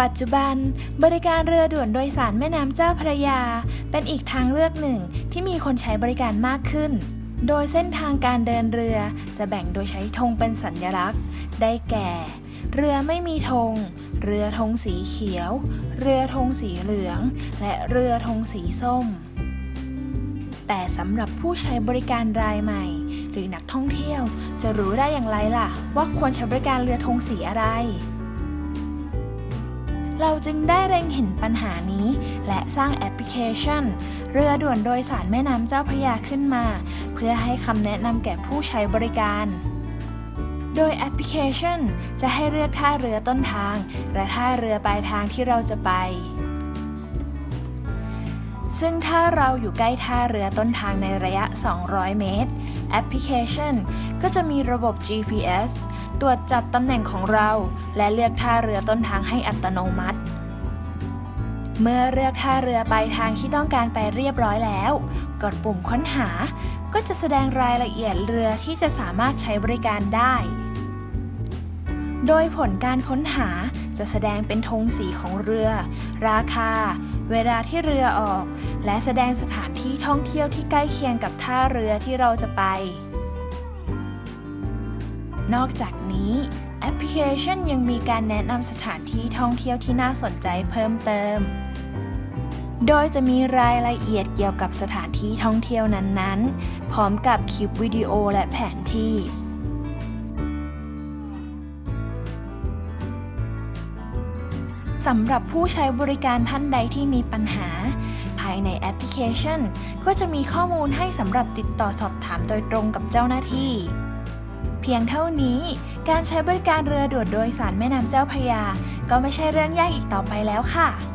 ปัจจุบัน บริการเรือด่วนโดยสารแม่น้ำเจ้าพระยา เป็นอีกทางเลือกหนึ่งที่มีคนใช้บริการมากขึ้น โดยเส้นทางการเดินเรือจะแบ่งโดยใช้ธงเป็นสัญลักษณ์ ได้แก่ เรือไม่มีธง เรือธงสีเขียว เรือธงสีเหลือง และเรือธงสีส้ม แต่สำหรับผู้ใช้บริการรายใหม่ หรือนักท่องเที่ยวจะรู้ได้อย่างไรล่ะ ว่าควรใช้บริการเรือธงสีอะไร เราจึงได้เร็งเห็นปัญหานี้ และสร้างแอปพลิเคชัน เรือด่วนโดยสารแม่น้ำเจ้าพระยาขึ้นมา เพื่อให้คำแนะนำแก่ผู้ใช้บริการ โดยแอปพลิเคชัน จะให้เลือกท่าเรือต้นทาง และท่าเรือปลายทางที่เราจะไปซึ่งถ้าเราอยู่ใกล้ท่าเรือต้นทางในระยะ 200 เมตร แอปพลิเคชัน ก็จะมีระบบ GPS ตรวจจับตำแหน่งของเรา และเลือกท่าเรือต้นทางให้อัตโนมัติ เมื่อเลือกท่าเรือปลายทางที่ต้องการไปเรียบร้อยแล้ว กดปุ่มค้นหา ก็จะแสดงรายละเอียดเรือที่จะสามารถใช้บริการได้ โดยผลการค้นหาจะแสดงเป็นธงสีของเรือ ราคา เวลาที่เรือออก และแสดงสถานที่ท่องเที่ยวที่ใกล้เคียงกับท่าเรือที่เราจะไป นอกจากนี้แอปพลิเคชันยังมีการแนะนำสถานที่ท่องเที่ยวที่น่าสนใจเพิ่มเติม โดยจะมีรายละเอียดเกี่ยวกับสถานที่ท่องเที่ยวนั้นๆ พร้อมกับคลิปวิดีโอและแผนที่สำหรับผู้ใช้บริการท่านใดที่มีปัญหา ภายในแอปพลิเคชัน ก็จะมีข้อมูลให้สำหรับติดต่อสอบถามโดยตรงกับเจ้าหน้าที่ เพียงเท่านี้ การใช้บริการเรือด่วนโดยสารแม่น้ำเจ้าพระยา ก็ไม่ใช่เรื่องยากอีกต่อไปแล้วค่ะ